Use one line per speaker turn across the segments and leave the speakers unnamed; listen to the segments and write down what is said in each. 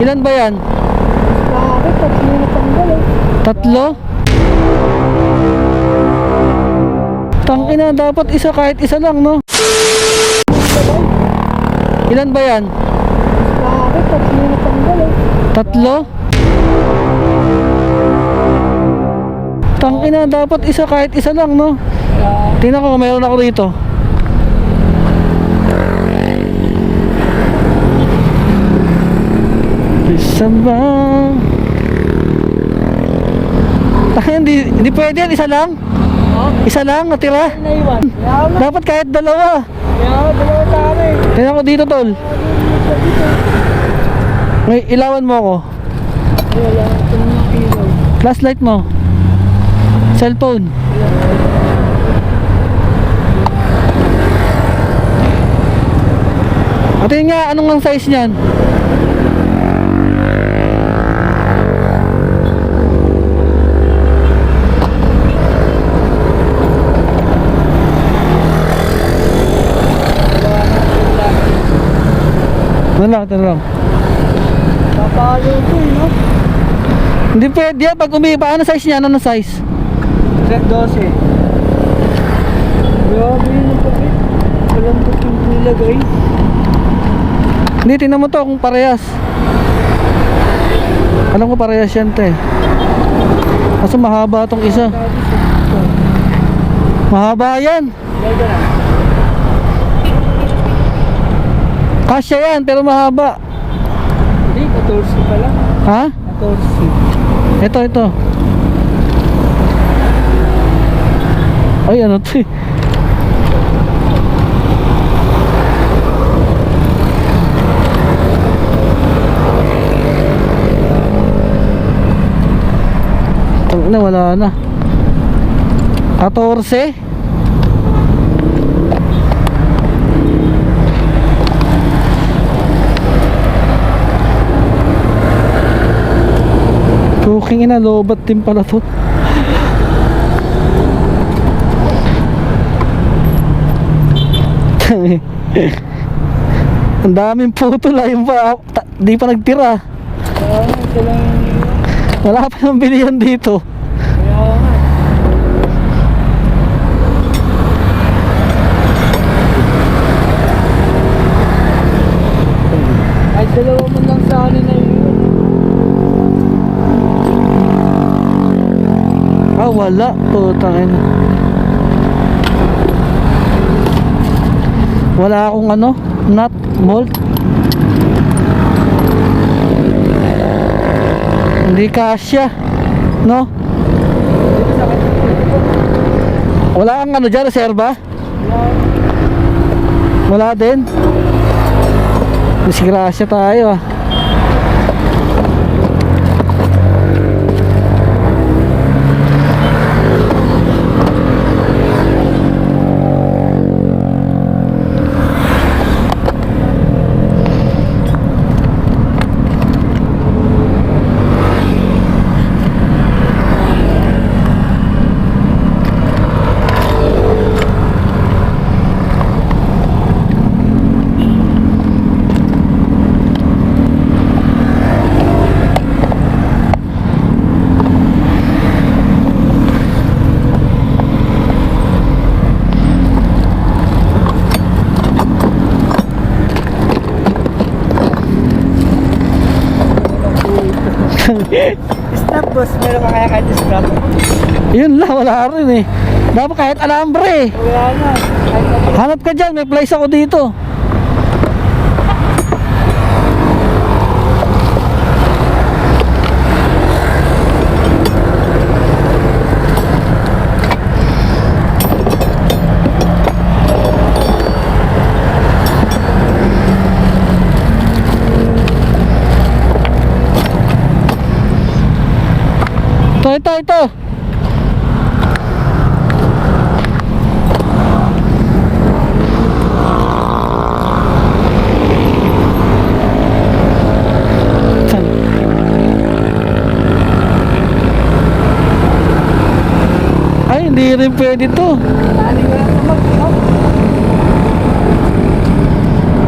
Ilan ba yan?
Bakit? Tatlo na tanggal eh.
Tatlo? Tangina, dapat isa kahit isa lang, no? Ilan ba yan?
Bakit? Tatlo na tanggal eh.
Tatlo? Tangina, dapat isa kahit isa lang, no? Tingnan ko, mayroon ako dito. Isa ba? Tayo, hindi, hindi pwede yan, isa lang? Isa lang, natira? Dapat kahit dalawa.
Na, dalawa tayo.
Tingnan ko dito, tol. May ilawan mo ako.
Wala.
Flashlight mo. Cellphone. At yun nga, anong ang size niyan? Ano lang, ito lang.
Papalo ko eh, no?
Hindi pwede yan. Pag umiiba, ano size niya? Ano size?
Set 12. Grabe yun ang kapit. Walang puting nilagay.
Hindi, tingnan mo to kung parehas. Alam ko parehas yan, te. Kaso mahaba tong isa. Mahaba yan.
Ganda na.
Kasya yan, pero mahaba.
Hindi, 14 pala.
Ha?
14.
Ito, ito. Ay, ano to eh. Na, wala na. 14? Cooking ina, lobat din pala to. Ang daming putol ah, yung pa, ta- di pa nagtira. Wala pa nang bilihan dito.
Ay, dalawa mo lang sa akin na yun.
Ah, wala. Putang ina. Wala akong ano, nut, mold. Hindi kasya. No? Wala kang ano dyan, reserva? Wala din. Disgrasya tayo ah.
Stop boss, meron ka kaya kahit stop?
Yun lang, wala rin eh. Dapat kahit alambre eh.
Wala na
Hanap ka dyan, may place ako dito. Ito, ito, ito. Ay, hindi rin pwede to.
Tali ka lang sa mag, no?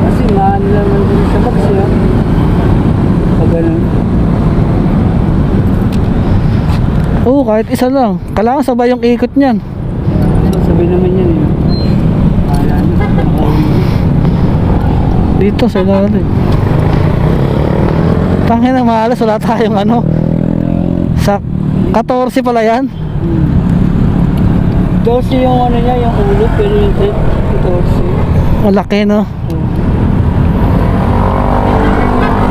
Kasi nga nila nandun sa box yun.
Kahit isa lang. Kailangan sabay yung ikot niyan.
Sabi naman yan eh. Wala na.
Dito sa ilalim. Tangin na malas, wala tayong ano. Sa 14 pala yan.
Dosi yung ano niya, yung ulo, pero yung trip, dosi.
Malaki no.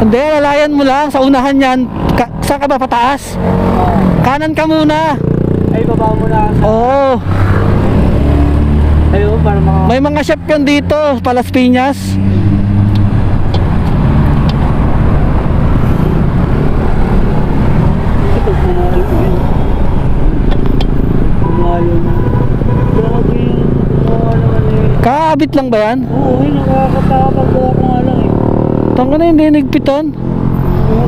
Hindi, lalayan mo lang. Sa unahan yan. Ka saan ka ba pataas? Kanan ka muna.
Ay, baba mo na sa...
Oo.
Ayaw, para maka...
May mga shop yan dito. Palas Piñas.
Naman.
Kaabit lang ba yan?
Oo, eh, nakakatakapag gawa ko nga lang eh.
Tanga na hindi nigpitan.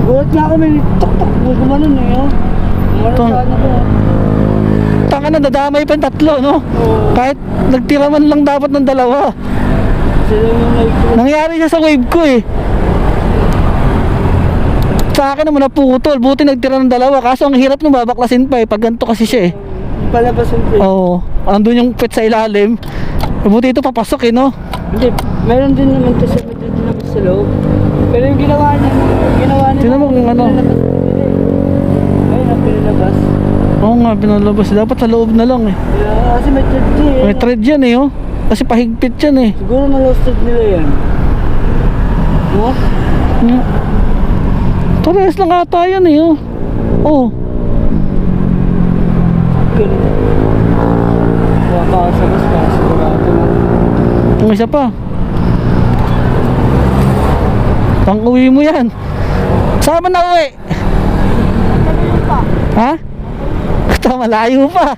Gulat nga ako, may tok-tok. Gumanon eh, oh. Ko.
Tanga na dadamay pa yung tatlo no.
Oo.
Kahit nagtira man lang dapat ng dalawa. Nangyari siya sa wave ko eh. Sa akin naman naputol. Buti nagtira ng dalawa. Kaso ang hirap nung babaklasin pa eh. Pag ganito kasi siya eh.
Palabas yung trip.
Oo. andun yung pet sa ilalim. Buti ito papasok eh no.
Hindi, meron din naman to sa medyo dinabas sa loob. Pero yung ginawa niya, ginawa niya.
Tingnan mo kung ano.
pinalabas na nila eh. Ayun ang pinalabas.
Oo nga pinalabas. Dapat sa loob na lang eh.
Kaya, kasi may thread din eh.
May thread yan eh oh. Kasi pahigpit yan eh.
Siguro na-loasted nila yan. No?
Hmm. Torres lang ata yan eh oh. Oh.
Ganun. Bus para sigurado.
Ang isa pa. Pang uwi mo yan. Saan mo na uwi? Ha? Ito malayo pa.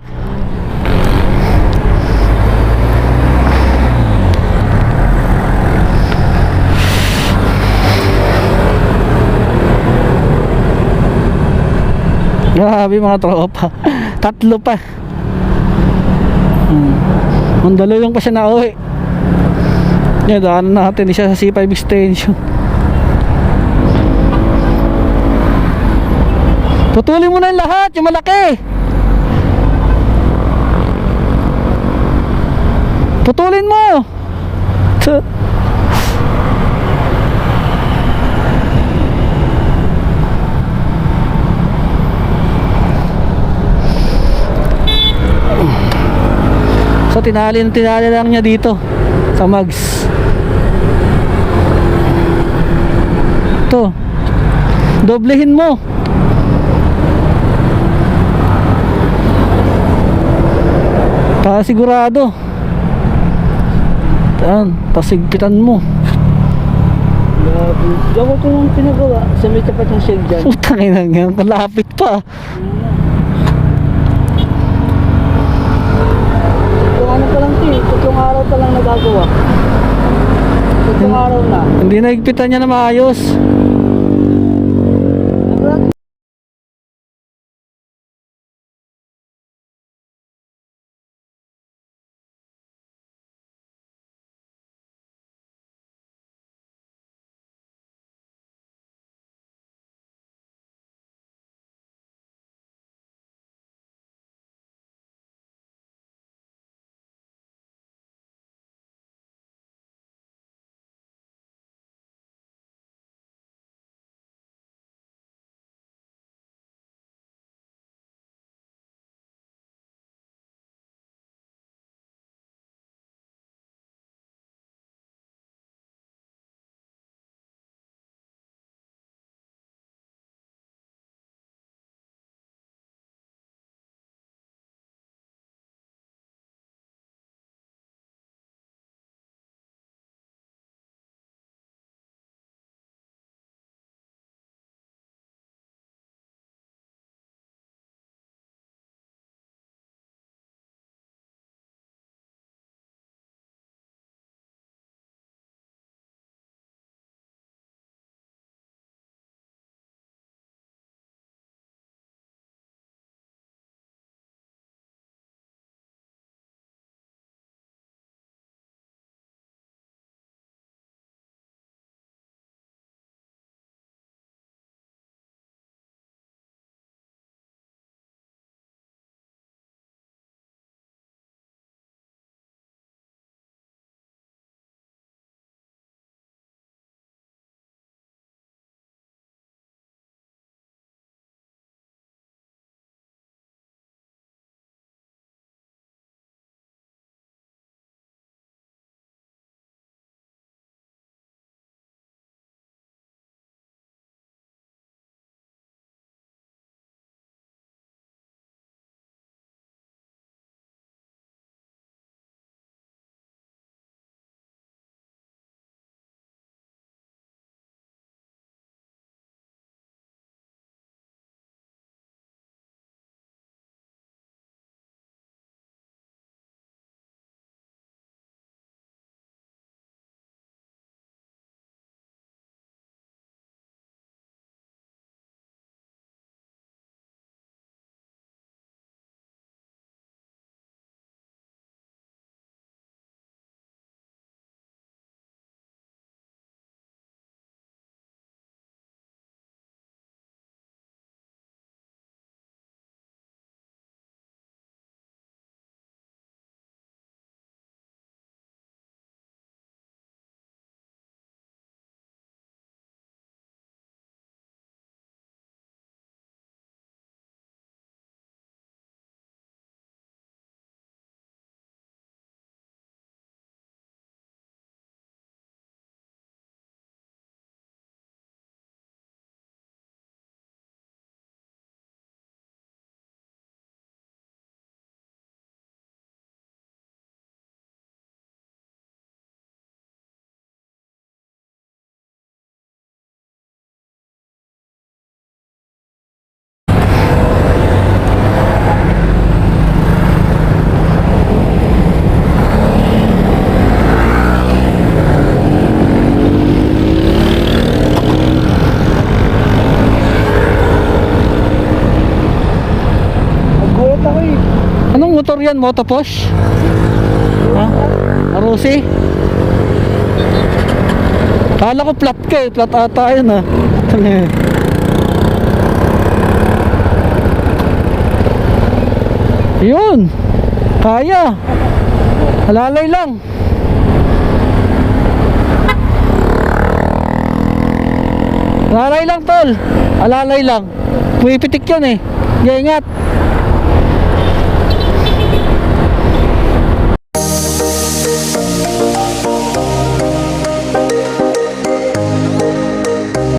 Grabe mga tropa. Tatlo pa. Hmm. Mandaluyong pa siya na uwi. Yan, daanan natin isa sa C5 extension. Putulin mo na yung lahat, yung malaki. Putulin mo. So tinali na tinali lang niya dito sa mags. To. Doblehin mo. Para sigurado. Yan, pasigpitan mo.
Grabe. Diyan ko nung pinagawa sa may tapat ng shell dyan.
Putang ina nga, kalapit pa.
Kung ano pa lang ito eh, tatlong araw pa lang nagagawa. Tatlong araw na.
Hindi naigpitan niya na maayos. Motor yan, motoposh? Ha? Arusi? Kala ko flat ka eh, flat ata yun ah. Yun. Kaya. Alalay lang. Alalay lang tol. Alalay lang. Pumipitik yan eh. Kaya ingat.